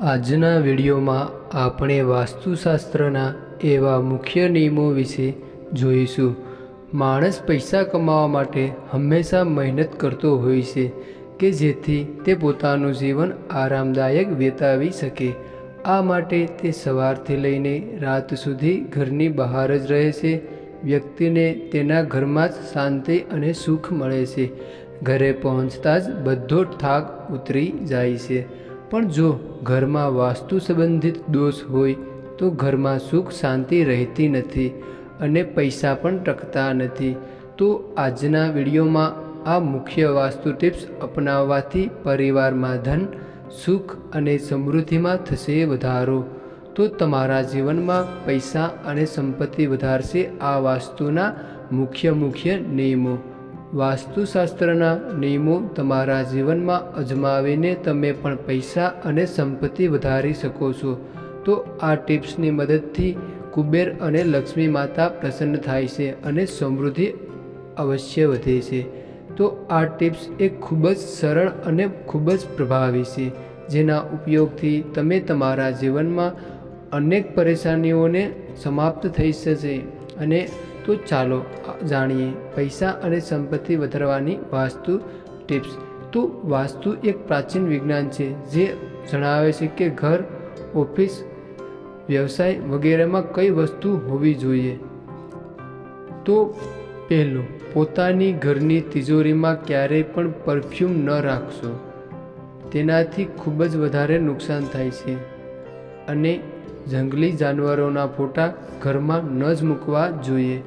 આજના વિડીયોમાં આપણે વાસ્તુશાસ્ત્રના એવા મુખ્ય નિયમો વિશે જોઈશું. માણસ પૈસા કમાવા માટે હંમેશા મહેનત કરતો હોય છે કે જેથી તે પોતાનું જીવન આરામદાયક વિતાવી શકે. આ માટે તે સવારથી લઈને રાત સુધી ઘરની બહાર જ રહે છે. વ્યક્તિને તેના ઘરમાં જ શાંતિ અને સુખ મળે છે. ઘરે પહોંચતા જ બધો થાક ઉતરી જાય છે. પણ જો ઘરમાં વાસ્તુ સંબંધિત દોષ હોય, તો ઘરમાં સુખ શાંતિ રહેતી નથી અને પૈસા પણ ટકતા નથી. તો આજના વિડીયોમાં આ મુખ્ય વાસ્તુ ટિપ્સ અપનાવવાથી પરિવારમાં ધન, સુખ અને સમૃદ્ધિમાં થશે વધારો. તો તમારા જીવનમાં પૈસા અને સંપત્તિ વધારશે આ વાસ્તુના મુખ્ય મુખ્ય નિયમો. વાસ્તુશાસ્ત્રના નિયમો તમારા જીવનમાં અજમાવીને તમે પણ પૈસા અને સંપત્તિ વધારી શકો છો. તો આ ટિપ્સની મદદથી કુબેર અને લક્ષ્મી માતા પ્રસન્ન થાય છે અને સમૃદ્ધિ અવશ્ય વધે છે. તો આ ટિપ્સ એ ખૂબ જ સરળ અને ખૂબ જ પ્રભાવી છે. જેના ઉપયોગથી તમે તમારા જીવનમાં અનેક પરેશાનીઓને સમાપ્ત થઈ જશે અને તો ચાલો જાણીએ પૈસા અને સંપત્તિ વધારવાની વાસ્તુ ટિપ્સ. તો વાસ્તુ એક પ્રાચીન વિજ્ઞાન છે જે જણાવે છે કે ઘર, ઓફિસ, વ્યવસાય વગેરેમાં કઈ વસ્તુ હોવી જોઈએ. તો પહેલું, પોતાની ઘરની તિજોરીમાં ક્યારેય પણ પરફ્યુમ ન રાખશો. તેનાથી ખૂબ જ વધારે નુકસાન થાય છે. અને જંગલી જાનવરોના ફોટા ઘરમાં ન જ મૂકવા જોઈએ.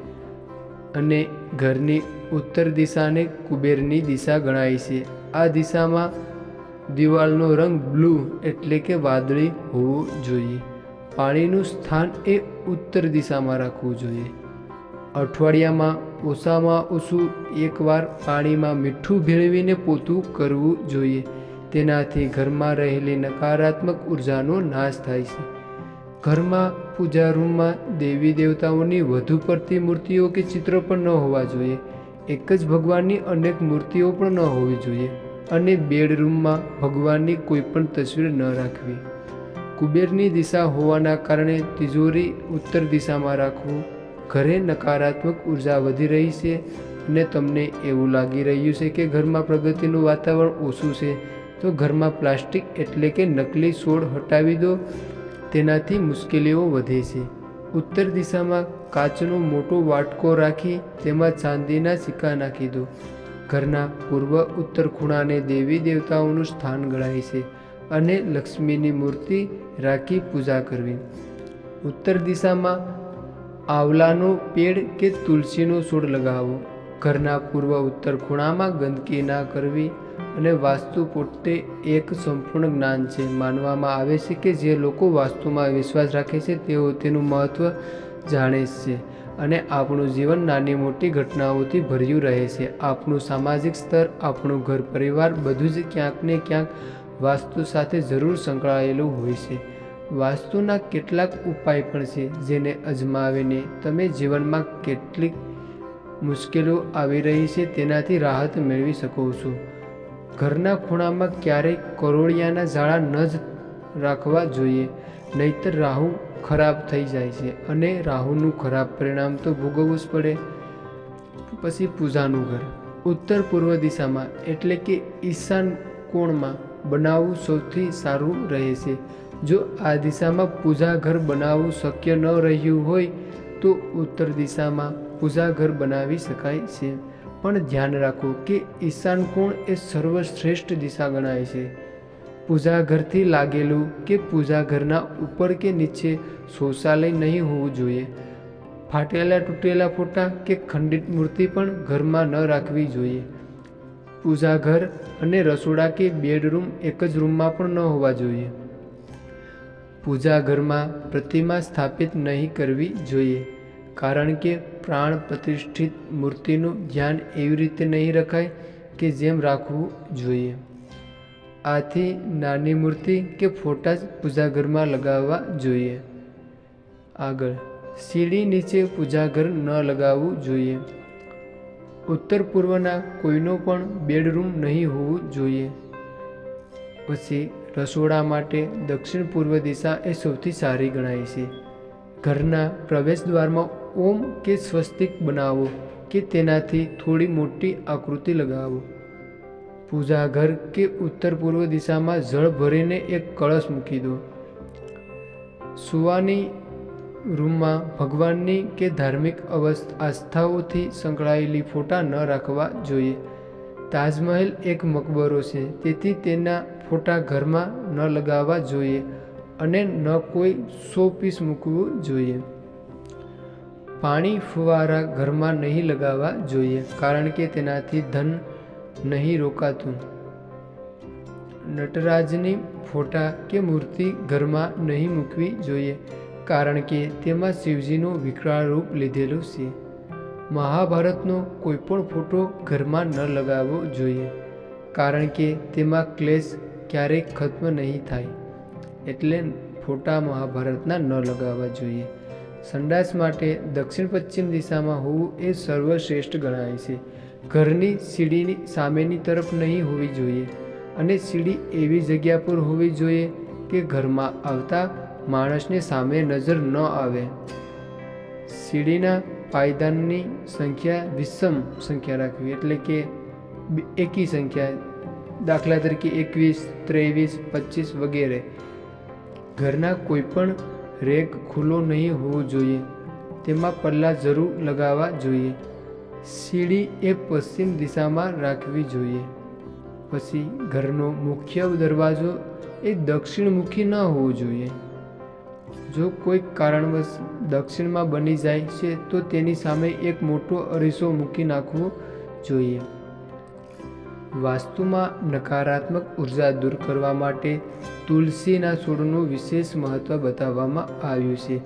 અને ઘરની ઉત્તર દિશાને કુબેરની દિશા ગણાય છે. આ દિશામાં દિવાલનો રંગ બ્લુ એટલે કે વાદળી હોવું જોઈએ. પાણીનું સ્થાન એ ઉત્તર દિશામાં રાખવું જોઈએ. અઠવાડિયામાં ઓછામાં ઓછું એકવાર પાણીમાં મીઠું ભેળવીને પોતું કરવું જોઈએ. તેનાથી ઘરમાં રહેલી નકારાત્મક ઉર્જાનો નાશ થાય છે. ઘરમાં, પૂજા રૂમમાં દેવી દેવતાઓની વધુ પડતી મૂર્તિઓ કે ચિત્રો પણ ન હોવા જોઈએ. એક જ ભગવાનની અનેક મૂર્તિઓ પણ ન હોવી જોઈએ અને બેડરૂમમાં ભગવાનની કોઈ પણ તસવીર ન રાખવી. કુબેરની દિશા હોવાના કારણે તિજોરી ઉત્તર દિશામાં રાખવું. ઘરે નકારાત્મક ઊર્જા વધી રહી છે અને તમને એવું લાગી રહ્યું છે કે ઘરમાં પ્રગતિનું વાતાવરણ ઓછું છે, તો ઘરમાં પ્લાસ્ટિક એટલે કે નકલી છોડ હટાવી દો. તેનાથી મુશ્કેલીઓ વધે છે. ઉત્તર દિશામાં કાચનો મોટો વાટકો રાખી તેમાં ચાંદીના સિક્કા નાખી દો. ઘરના પૂર્વ ઉત્તર ખૂણાને દેવી દેવતાઓનું સ્થાન ગણાય છે અને લક્ષ્મીની મૂર્તિ રાખી પૂજા કરવી. ઉત્તર દિશામાં આવલાનો પેડ કે તુલસીનો છોડ લગાવો. ઘરના પૂર્વ ઉત્તર ખૂણામાં ગંદકી ના કરવી. અને વાસ્તુ પોતે એક સંપૂર્ણ જ્ઞાન છે. માનવામાં આવે છે કે જે લોકો વાસ્તુમાં વિશ્વાસ રાખે છે, તેઓ તેનું મહત્ત્વ જાણે છે અને આપણું જીવન નાની મોટી ઘટનાઓથી ભર્યું રહે છે. આપણું સામાજિક સ્તર, આપણું ઘર પરિવાર બધું જ ક્યાંક ને ક્યાંક વાસ્તુ સાથે જરૂર સંકળાયેલું હોય છે. વાસ્તુના કેટલાક ઉપાય પણ છે જેને અજમાવીને તમે જીવનમાં કેટલીક મુશ્કેલીઓ આવી રહી છે, તેનાથી રાહત મેળવી શકો છો. ઘરના ખૂણામાં ક્યારેય કરોળિયાના ઝાડા ન જ રાખવા જોઈએ, નહીતર રાહુ ખરાબ થઈ જાય છે અને રાહુનું ખરાબ પરિણામ તો ભોગવવું જ પડે. પછી પૂજાનું ઘર. ઉત્તર પૂર્વ દિશામાં, એટલે કે ઈશાન કોણમાં, બનાવવું સૌથી સારું રહે છે. જો આ દિશામાં પૂજા ઘર બનાવવું શક્ય ન રહ્યું હોય, તો ઉત્તર દિશામાં પૂજા ઘર બનાવી શકાય છે. પણ ધ્યાન રાખો કે ઈશાન કોણ એ સર્વશ્રેષ્ઠ દિશા ગણાય છે. પૂજા ઘરથી લાગેલું કે પૂજા ઘરના ઉપર કે નીચે શૌચાલય નહીં હોવું જોઈએ. ફાટેલા તૂટેલા ફોટા કે ખંડિત મૂર્તિ પણ ઘરમાં ન રાખવી જોઈએ. પૂજા ઘર અને રસોડા કે બેડરૂમ એક જ રૂમમાં પણ ન હોવા જોઈએ. પૂજાઘરમાં પ્રતિમા સ્થાપિત નહીં કરવી જોઈએ. કારણ કે પ્રાણ પ્રતિષ્ઠિત મૂર્તિનું ધ્યાન એવી રીતે નહીં રખાય કે જેમ રાખવું જોઈએ. આથી નાની મૂર્તિ કે ફોટા જ પૂજાઘરમાં લગાવવા જોઈએ. આગળ, સીડી નીચે પૂજાઘર ન લગાવવું જોઈએ. ઉત્તર પૂર્વના કોઈનો પણ બેડરૂમ નહીં હોવું જોઈએ. પછી, રસોડા માટે દક્ષિણ પૂર્વ દિશા એ સૌથી સારી ગણાય છે. ઘરના પ્રવેશ દ્વારમાં ઓમ કે સ્વસ્તિક બનાવો કે તેનાથી થોડી મોટી આકૃતિ લગાવો. પૂજા ઘર કે ઉત્તર પૂર્વ દિશામાં જળ ભરીને એક કળશ મૂકી દો. સુવાની રૂમમાં ભગવાનની કે ધાર્મિક અવસ્થ આસ્થાઓથી સંકળાયેલી ફોટા ન રાખવા જોઈએ. તાજમહેલ એક મકબરો છે, તેથી તેના ફોટા ઘરમાં ન લગાવવા જોઈએ અને ન કોઈ સો પીસ મૂકવું જોઈએ. પાણી ફુવારા ઘરમાં નહીં લગાવવા જોઈએ, કારણ કે તેનાથી ધન નહીં રોકાતું. નટરાજની ફોટા કે મૂર્તિ ઘરમાં નહીં મૂકવી જોઈએ, કારણ કે તેમાં શિવજીનું વિકરાળ રૂપ લીધેલું છે. મહાભારતનો કોઈ પણ ફોટો ઘરમાં ન લગાવવો જોઈએ, કારણ કે તેમાં ક્લેશ ક્યારેય ખત્મ નહીં થાય. એટલે ફોટા મહાભારતના ન લગાવવા જોઈએ. સંડાસ માટે દક્ષિણ પશ્ચિમ દિશામાં હોવું એ સર્વશ્રેષ્ઠ ગણાય છે. ઘરની સીડીની સામેની તરફ નહીં હોવી જોઈએ અને સીડી એવી જગ્યા પર હોવી જોઈએ કે ઘરમાં આવતા માણસને સામે નજર ન આવે. સીડીના પાયદાનની સંખ્યા વિષમ સંખ્યા રાખવી એટલે કે એકી સંખ્યા, દાખલા તરીકે એકવીસ, ત્રેવીસ, પચીસ વગેરે. ઘરના કોઈપણ રેક ખુલ્લો નહીં હોવો જોઈએ. તેમાં પલ્લા જરૂર લગાવવા જોઈએ. સીડી એ પશ્ચિમ દિશામાં રાખવી જોઈએ. પછી ઘરનો મુખ્ય દરવાજો એ દક્ષિણમુખી ન હોવો જોઈએ. જો કોઈ કારણવશ દક્ષિણમાં બની જાય છે, તો તેની સામે એક મોટો અરીસો મૂકી નાખવો જોઈએ. વાસ્તુમાં નકારાત્મક ઊર્જા દૂર કરવા માટે તુલસીના છોડનું વિશેષ મહત્ત્વ બતાવવામાં આવ્યું છે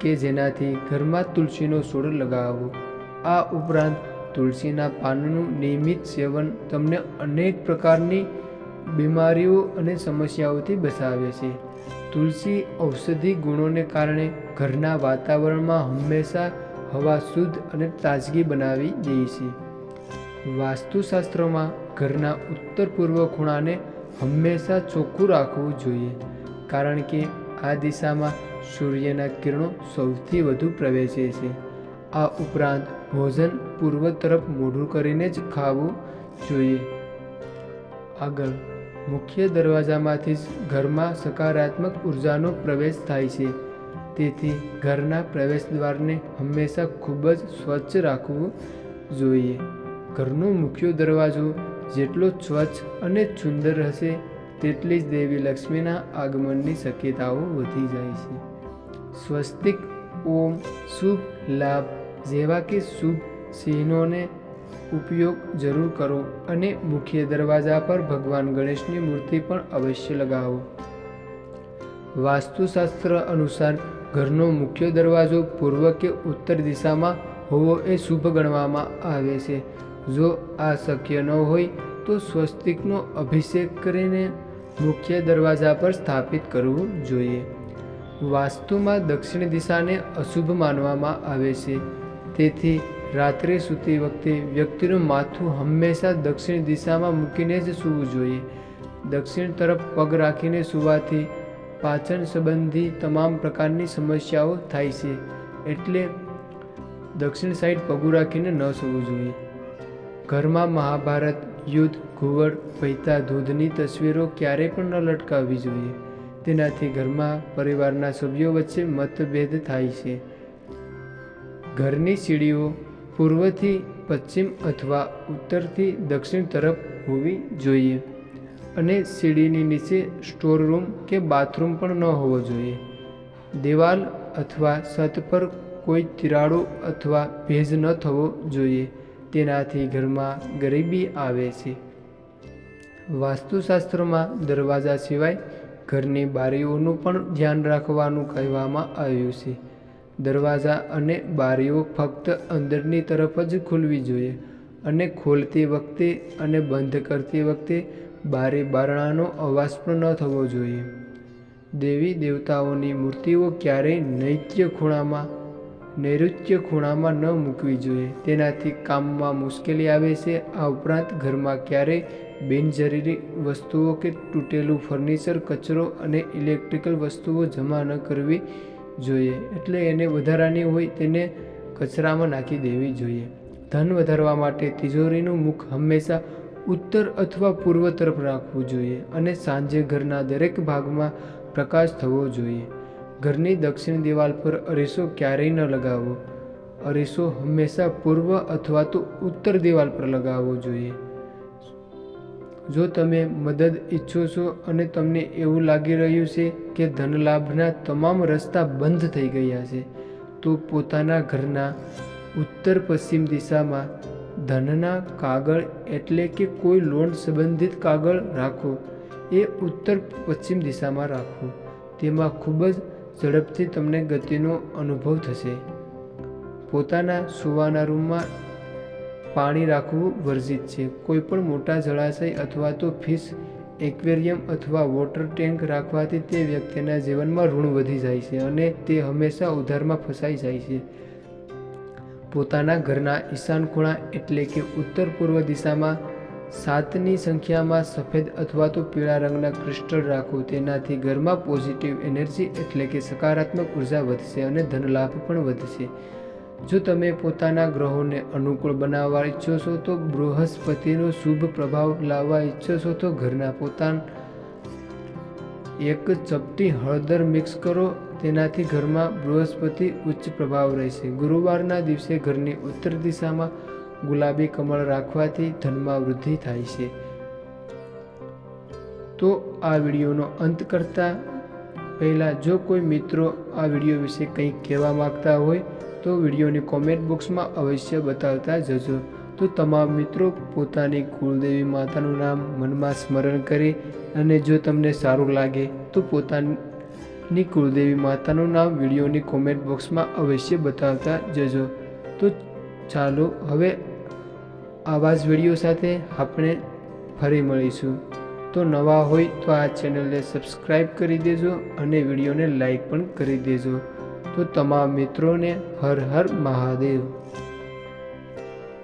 કે જેનાથી ઘરમાં તુલસીનો છોડ લગાવવો આ ઉપરાંત તુલસીના પાનનું નિયમિત સેવન તમને અનેક પ્રકારની બીમારીઓ અને સમસ્યાઓથી બચાવે છે. તુલસી ઔષધિ ગુણોને કારણે ઘરના વાતાવરણમાં હંમેશા હવા શુદ્ધ અને તાજગી બનાવી દે છે. વાસ્તુશાસ્ત્રમાં ઘરના ઉત્તર પૂર્વ ખૂણાને હંમેશા ચોખ્ખું રાખવું જોઈએ, કારણ કે આ દિશામાં સૂર્યના કિરણો સૌથી વધુ પ્રવેશે છે. આ ઉપરાંત ભોજન પૂર્વ તરફ મોઢું કરીને જ ખાવું જોઈએ. આગળ, મુખ્ય દરવાજામાંથી જ ઘરમાં સકારાત્મક ઉર્જાનો પ્રવેશ થાય છે. તેથી ઘરના પ્રવેશ દ્વારને હંમેશા ખૂબ જ સ્વચ્છ રાખવું જોઈએ. ઘરનો મુખ્ય દરવાજો જેટલો સ્વચ્છ અને સુંદર હશે, તેટલી જ દેવી લક્ષ્મીના આગમનની શક્યતાઓ વધી જાય છે. સ્વસ્તિક, ઓમ, શુભ, લાભ જેવા કે શુભ સિંહનોને ઉપયોગ જરૂર કરો અને મુખ્ય દરવાજા પર ભગવાન ગણેશની મૂર્તિ પણ અવશ્ય લગાવો. વાસ્તુશાસ્ત્ર અનુસાર ઘરનો મુખ્ય દરવાજો પૂર્વ કે ઉત્તર દિશામાં હોવો એ શુભ ગણવામાં આવે છે. જો આ શક્ય ન હોય, તો સ્વસ્તિકનો અભિષેક કરીને મુખ્ય દરવાજા પર સ્થાપિત કરવું જોઈએ. વાસ્તુમાં દક્ષિણ દિશાને અશુભ માનવામાં આવે છે. તેથી રાત્રે સૂતી વખતે વ્યક્તિનું માથું હંમેશા દક્ષિણ દિશામાં મૂકીને જ સૂવું જોઈએ. દક્ષિણ તરફ પગ રાખીને સૂવાથી પાચન સંબંધી તમામ પ્રકારની સમસ્યાઓ થાય છે. એટલે દક્ષિણ સાઈડ પગું રાખીને ન સૂવું જોઈએ. ઘરમાં મહાભારત, યુદ્ધ, ઘુવડ વહેતા દૂધની તસવીરો ક્યારેય પણ ન લટકાવવી જોઈએ. તેનાથી ઘરમાં પરિવારના સભ્યો વચ્ચે મતભેદ થાય છે. ઘરની સીડીઓ પૂર્વથી પશ્ચિમ અથવા ઉત્તરથી દક્ષિણ તરફ હોવી જોઈએ અને સીડીની નીચે સ્ટોર રૂમ કે બાથરૂમ પણ ન હોવો જોઈએ. દિવાલ અથવા છત પર કોઈ તિરાડો અથવા ભેજ ન થવો જોઈએ. તેનાથી ઘરમાં ગરીબી આવે છે. વાસ્તુશાસ્ત્રમાં દરવાજા સિવાય ઘરની બારીઓનું પણ ધ્યાન રાખવાનું કહેવામાં આવ્યું છે. દરવાજા અને બારીઓ ફક્ત અંદરની તરફ જ ખુલવી જોઈએ અને ખોલતી વખતે અને બંધ કરતી વખતે બારી બારણાનો અવાજ પણ ન થવો જોઈએ. દેવી દેવતાઓની મૂર્તિઓ ક્યારેય નૈત્ય ખૂણામાં નૈઋત્ય ખૂણામાં ન મૂકવી જોઈએ. તેનાથી કામમાં મુશ્કેલી આવે છે. આ ઉપરાંત ઘરમાં ક્યારેય બિનજરૂરી વસ્તુઓ કે તૂટેલું ફર્નિચર, કચરો અને ઇલેક્ટ્રિકલ વસ્તુઓ જમા ન કરવી જોઈએ. એટલે એને વધારાની હોય તેને કચરામાં નાખી દેવી જોઈએ. ધન વધારવા માટે તિજોરીનું મુખ હંમેશા ઉત્તર અથવા પૂર્વ તરફ રાખવું જોઈએ અને સાંજે ઘરના દરેક ભાગમાં પ્રકાશ થવો જોઈએ. ઘરની દક્ષિણ દિવાલ પર અરીસો ક્યારેય ન લગાવવો. અરીસો હંમેશા પૂર્વ અથવા તો ઉત્તર દિવાલ પર લગાવવો જોઈએ. જો તમે મદદ ઈચ્છો છો અને તમને એવું લાગી રહ્યું છે કે ધનલાભના તમામ રસ્તા બંધ થઈ ગયા છે, તો પોતાના ઘરના ઉત્તર પશ્ચિમ દિશામાં ધનના કાગળ એટલે કે કોઈ લોન સંબંધિત કાગળ રાખો. એ ઉત્તર પશ્ચિમ દિશામાં રાખો. તેમાં ખૂબ જ ઝડપથી તમને ગતિનો અનુભવ થશે. પોતાના સુવાના રૂમમાં પાણી રાખવું વર્જિત છે. કોઈ પણ મોટા જળાશય અથવા તો ફિશ એક્વેરિયમ અથવા વોટર ટેન્ક રાખવાથી તે વ્યક્તિના જીવનમાં ઋણ વધી જાય છે અને તે હંમેશા ઉધારમાં ફસાઈ જાય છે. પોતાના ઘરના ઈશાન ખૂણા એટલે કે ઉત્તર પૂર્વ દિશામાં સાતની સંખ્યામાં સફેદ અથવા તો પીળા રંગના ક્રિસ્ટલ રાખો, તેનાથી ઘરમાં પોઝિટિવ એનર્જી એટલે કે સકારાત્મક ઊર્જા વધશે અને ધનલાભ પણ વધશે. જો તમે પોતાના ગ્રહોને અનુકૂળ બનાવવા ઈચ્છો છો, તો બૃહસ્પતિનો શુભ પ્રભાવ લાવવા ઈચ્છો છો, તો ઘરના પોતાના એક ચપટી હળદર મિક્સ કરો, તેનાથી ઘરમાં બૃહસ્પતિ ઉચ્ચ પ્રભાવ રહેશે. ગુરુવારના દિવસે ઘરની ઉત્તર દિશામાં ગુલાબી કમળ રાખવાથી ધનમાં વૃદ્ધિ થાય છે. તો આ વિડીયોનો અંત કરતાં પહેલાં જો કોઈ મિત્રો આ વીડિયો વિશે કંઈક કહેવા માગતા હોય, તો વિડીયોની કોમેન્ટ બોક્સમાં અવશ્ય બતાવતા જજો. તો તમામ મિત્રો પોતાની કુળદેવી માતાનું નામ મનમાં સ્મરણ કરી અને જો તમને સારું લાગે, તો પોતાની કુળદેવી માતાનું નામ વિડીયોની કોમેન્ટ બોક્સમાં અવશ્ય બતાવતા જજો. તો ચાલો, હવે આવા જ વીડિયો સાથે આપણે ફરી મળીશું. તો નવા હોય તો આ ચેનલને સબસ્ક્રાઈબ કરી દેજો અને વિડીયોને લાઈક પણ કરી દેજો. તો તમામ મિત્રોને હર હર મહાદેવ.